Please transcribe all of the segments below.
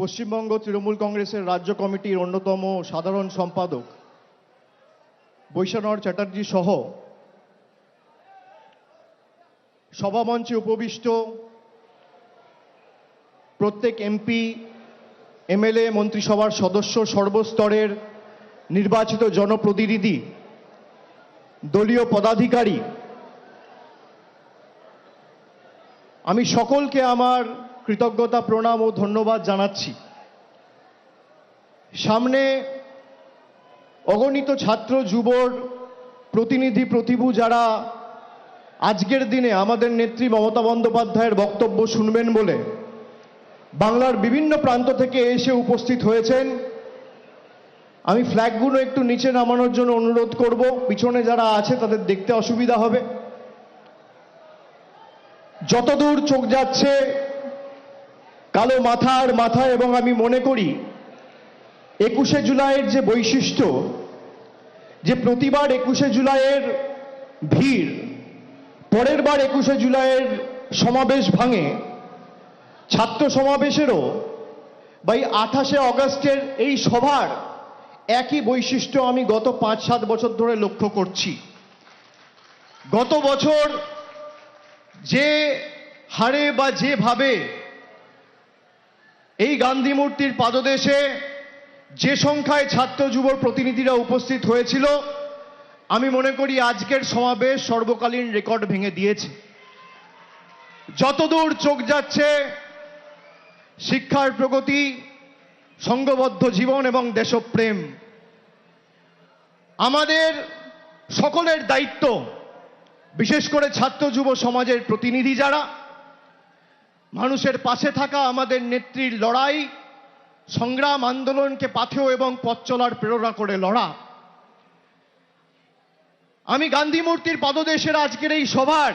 পশ্চিমবঙ্গ তৃণমূল কংগ্রেসের রাজ্য কমিটির অন্যতম সাধারণ সম্পাদক বৈশানর চ্যাটার্জি সহ সভামঞ্চে উপবিষ্ট প্রত্যেক এমপি, এমএলএ, মন্ত্রিসভার সদস্য, সর্বস্তরের নির্বাচিত জনপ্রতিনিধি, দলীয় পদাধিকারী। আমি সকলকে আমার কৃতজ্ঞতা, প্রণাম ও ধন্যবাদ জানাচ্ছি। সামনে অগণিত ছাত্র, যুবর, প্রতিনিধি, প্রতিভু যারা আজকের দিনে আমাদের নেত্রী মমতা বন্দ্যোপাধ্যায়ের বক্তব্য শুনবেন বলে বাংলার বিভিন্ন প্রান্ত থেকে এসে উপস্থিত হয়েছেন, আমি ফ্ল্যাগগুলো একটু নিচে নামানোর জন্য অনুরোধ করব। পিছনে যারা আছে তাদের দেখতে অসুবিধা হবে। যতদূর চোখ যাচ্ছে কালো মাথার মাথা এবং আমি মনে করি একুশে জুলাইয়ের যে বৈশিষ্ট্য, যে প্রতিবার একুশে জুলাইয়ের ভিড়, পরের বার একুশে জুলাইয়ের সমাবেশ ভাঙে, ছাত্র সমাবেশেরও বা এই আঠাশে অগস্টের এই সভার একই বৈশিষ্ট্য আমি গত পাঁচ, সাত বছর ধরে লক্ষ্য করছি। গত বছর যে হারে বা যেভাবে এই গান্ধী মূর্তির পাদদেশে যে সংখ্যায় ছাত্র যুব প্রতিনিধিরা উপস্থিত হয়েছিল, আমি মনে করি আজকের সমাবেশ সর্বকালীন রেকর্ড ভেঙে দিয়েছে। যতদূর চোখ যাচ্ছে, শিক্ষার প্রগতি, সংঘবদ্ধ জীবন এবং দেশপ্রেম, আমাদের সকলের দায়িত্ব, বিশেষ করে ছাত্র যুব সমাজের প্রতিনিধি যারা মানুষের পাশে থাকা আমাদের নেত্রীর লড়াই, সংগ্রাম, আন্দোলনকে পাথেয় এবং পথ চলার প্রেরণা করে লড়া। আমি গান্ধী মূর্তির পদদেশের আজকের এই সভার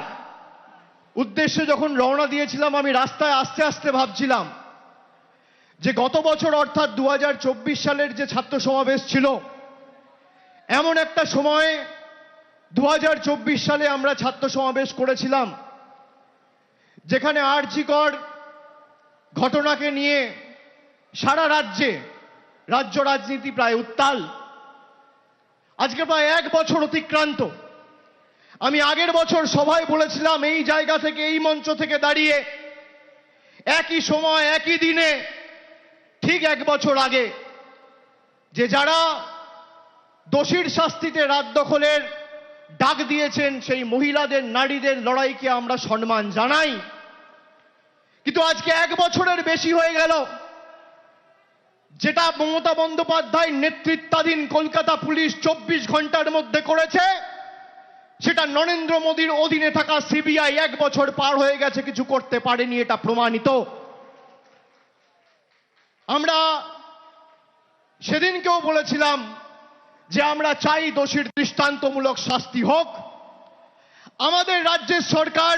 উদ্দেশ্যে যখন রওনা দিয়েছিলাম, আমি রাস্তায় আস্তে আস্তে ভাবছিলাম যে গত বছর অর্থাৎ দু হাজার চব্বিশ সালের যে ছাত্র সমাবেশ ছিল, এমন একটা সময়ে দু হাজার চব্বিশ সালে আমরা ছাত্র সমাবেশ করেছিলাম। যেখানে আরজিকর ঘটনাকে নিয়ে সারা রাজ্যে রাজ্য রাজনীতি প্রায় উত্তাল। আজকে প্রায় এক বছর অতিক্রান্ত। আমি আগের বছর সভায় বলেছিলাম, এই জায়গা থেকে, এই মঞ্চ থেকে দাঁড়িয়ে একই সময়, একই দিনে, ঠিক এক বছর আগে যে যারা দোষীর শাস্তিতে রাত দখলের ডাক দিয়েছেন, সেই মহিলাদের, নারীদের লড়াইকে আমরা সম্মান জানাই। কিন্তু আজকে এক বছরের বেশি হয়ে গেল। যেটা মমতা বন্দ্যোপাধ্যায় নেতৃত্বাধীন কলকাতা পুলিশ চব্বিশ ঘণ্টার মধ্যে করেছে, সেটা নরেন্দ্র মোদীর অধীনে থাকা সিবিআই এক বছর পার হয়ে গেছে, কিছু করতে পারেনি, এটা প্রমাণিত। আমরা সেদিনকেও বলেছিলাম যে আমরা চাই দোষীর দৃষ্টান্তমূলক শাস্তি হোক। আমাদের রাজ্যের সরকার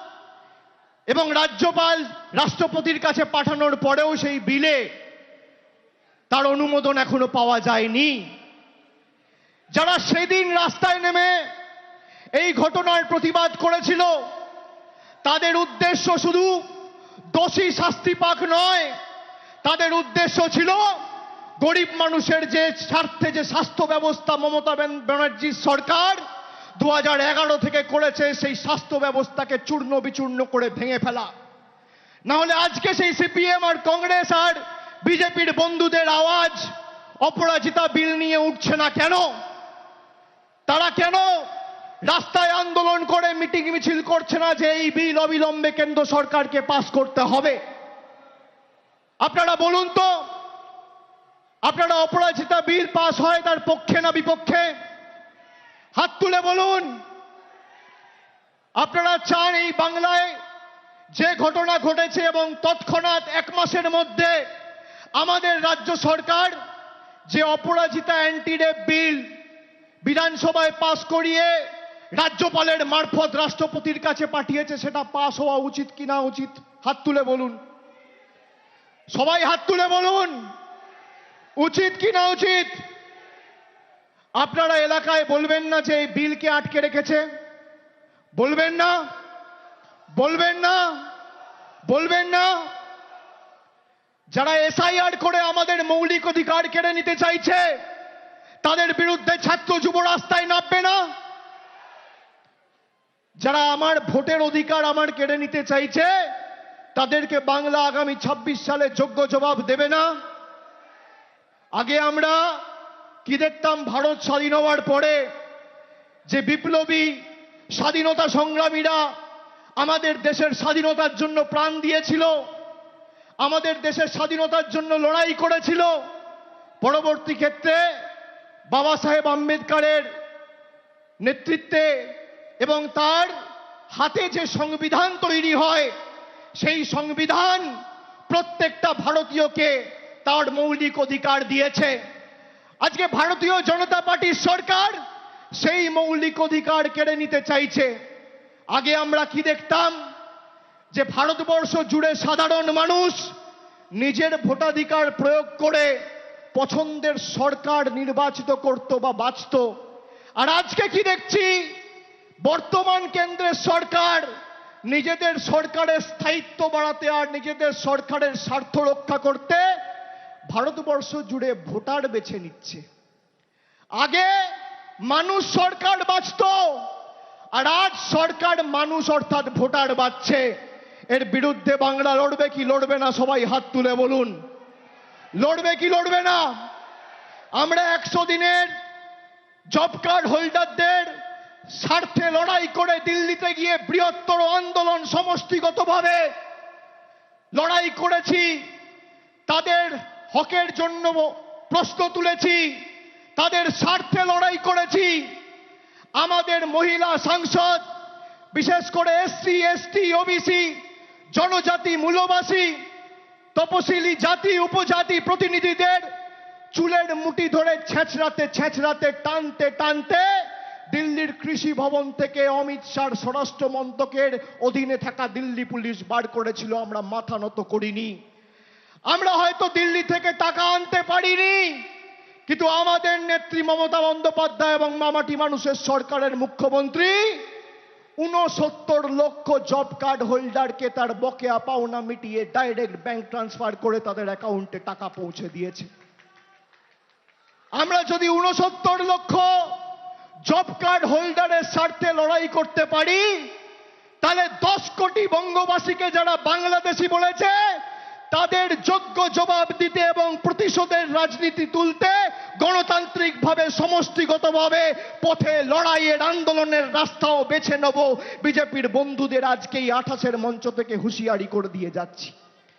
এবং রাজ্যপাল রাষ্ট্রপতির কাছে পাঠানোর পরেও সেই বিলে তার অনুমোদন এখনও পাওয়া যায়নি। যারা সেদিন রাস্তায় নেমে এই ঘটনার প্রতিবাদ করেছিল, তাদের উদ্দেশ্য শুধু দোষী শাস্তি পাক নয়, তাদের উদ্দেশ্য ছিল গরিব মানুষের যে স্বার্থে যে স্বাস্থ্য ব্যবস্থা মমতা ব্যান- ব্যানার্জির সরকার দু হাজার এগারো থেকে করেছে সেই স্বাস্থ্য ব্যবস্থাকে চূর্ণ বিচূর্ণ করে ভেঙে ফেলা। না হলে আজকে সেই সিপিএম আর কংগ্রেস আর বিজেপির বন্ধুদের আওয়াজ অপরাজিতা বিল নিয়ে উঠছে না কেন? তারা কেন রাস্তায় আন্দোলন করে, মিটিং মিছিল করছে না যে এই বিল অবিলম্বে কেন্দ্র সরকারকে পাস করতে হবে? আপনারা বলুন তো, আপনারা অপরাজিতা বিল পাস হয় তার পক্ষে না বিপক্ষে? হাত তুলে বলুন। আপনারা চান এই বাংলায় যে ঘটনা ঘটেছে এবং তৎক্ষণাৎ এক মাসের মধ্যে আমাদের রাজ্য সরকার যে অপরাজিতা অ্যান্টি রেপ বিল বিধানসভায় পাশ করিয়ে রাজ্যপালের মারফত রাষ্ট্রপতির কাছে পাঠিয়েছে, সেটা পাশ হওয়া উচিত কিনা উচিত? হাত তুলে বলুন। সবাই হাত তুলে বলুন। উচিত কিনা উচিত? আপনারা এলাকায় বলবেন না যে এই বিলকে আটকে রেখেছে। বলবেন না। বলবেন না। বলবেন না। যারা এসআইআর করে আমাদের মৌলিক অধিকার কেড়ে নিতে চাইছে, তাদের বিরুদ্ধে ছাত্র যুব রাস্তায় নামবে না। যারা আমার ভোটের অধিকার আমার কেড়ে নিতে চাইছে, তাদেরকে বাংলা আগামী ২৬ সালে যোগ্য জবাব দেবে না। আগে আমরা কি দেখতাম ভারত স্বাধীন হওয়ার পরে? যে বিপ্লবী স্বাধীনতা সংগ্রামীরা আমাদের দেশের স্বাধীনতার জন্য প্রাণ দিয়েছিল, আমাদের দেশের স্বাধীনতার জন্য লড়াই করেছিল। পরবর্তী ক্ষেত্রে বাবা সাহেব আম্বেদকারের নেতৃত্বে এবং তার হাতে যে সংবিধান তৈরি হয়, সেই সংবিধান প্রত্যেকটা ভারতীয়কে তার মৌলিক অধিকার দিয়েছে। আজকে ভারতীয় জনতা পার্টির সরকার সেই মৌলিক অধিকার কেড়ে নিতে চাইছে। আগে আমরা কি দেখতাম? যে ভারতবর্ষ জুড়ে সাধারণ মানুষ নিজের ভোটাধিকার প্রয়োগ করে পছন্দের সরকার নির্বাচিত করত বা বাঁচত। আর আজকে কি দেখছি? বর্তমান কেন্দ্রের সরকার নিজেদের সরকারের স্থায়িত্ব বাড়াতে আর নিজেদের সরকারের স্বার্থ রক্ষা করতে ভারতবর্ষ জুড়ে ভোটার বেছে নিচ্ছে। আগে মানুষ সরকার বাঁচত, আর আজ সরকার মানুষ অর্থাৎ ভোটার বাঁচছে। এর বিরুদ্ধে বাংলা লড়বে কি লড়বে না সবাই হাত তুলে বলুন। লড়বে কি লড়বে না? আমরা একশো দিনের জব কার্ড হোল্ডারদের স্বার্থে লড়াই করে দিল্লিতে গিয়ে বৃহত্তর আন্দোলন সমষ্টিগতভাবে লড়াই করেছি। তাদের হকের জন্য প্রশ্ন তুলেছি, তাদের স্বার্থে লড়াই করেছি। আমাদের মহিলা সাংসদ, বিশেষ করে এসসি, এসটি, ওবিসি, জনজাতি মূলবাসী, তপশিলি জাতি, উপজাতি প্রতিনিধিদের চুলের মুঠি ধরে ছেঁচড়াতে ছেঁচড়াতে, টানতে টানতে দিল্লির কৃষি ভবন থেকে অমিত শাহর স্বরাষ্ট্র মন্ত্রকের অধীনে থাকা দিল্লি পুলিশ বার করেছিল, আমরা মাথা নত করিনি। আমরা হয়তো দিল্লি থেকে টাকা আনতে পারিনি, কিন্তু আমাদের নেত্রী মমতা বন্দ্যোপাধ্যায় এবং মামাটি মানুষের সরকারের মুখ্যমন্ত্রী উনসত্তর লক্ষ জব কার্ড হোল্ডারকে তার বকেয়া পাওনা মিটিয়ে ডাইরেক্ট ব্যাংক ট্রান্সফার করে তাদের অ্যাকাউন্টে টাকা পৌঁছে দিয়েছে। আমরা যদি উনসত্তর লক্ষ জব কার্ড হোল্ডারের স্বার্থে লড়াই করতে পারি, তাহলে দশ কোটি বঙ্গবাসীকে যারা বাংলাদেশি বলেছে তাদের যোগ্য জবাব দিতে এবং প্রতিশোধের রাজনীতি তুলতে গণতান্ত্রিকভাবে, সমষ্টিগতভাবে পথে লড়াইয়ের আন্দোলনের রাস্তাও বেছে নেব। বিজেপির বন্ধুদের আজকেই আঠাশের মঞ্চ থেকে হুঁশিয়ারি করে দিয়ে যাচ্ছি।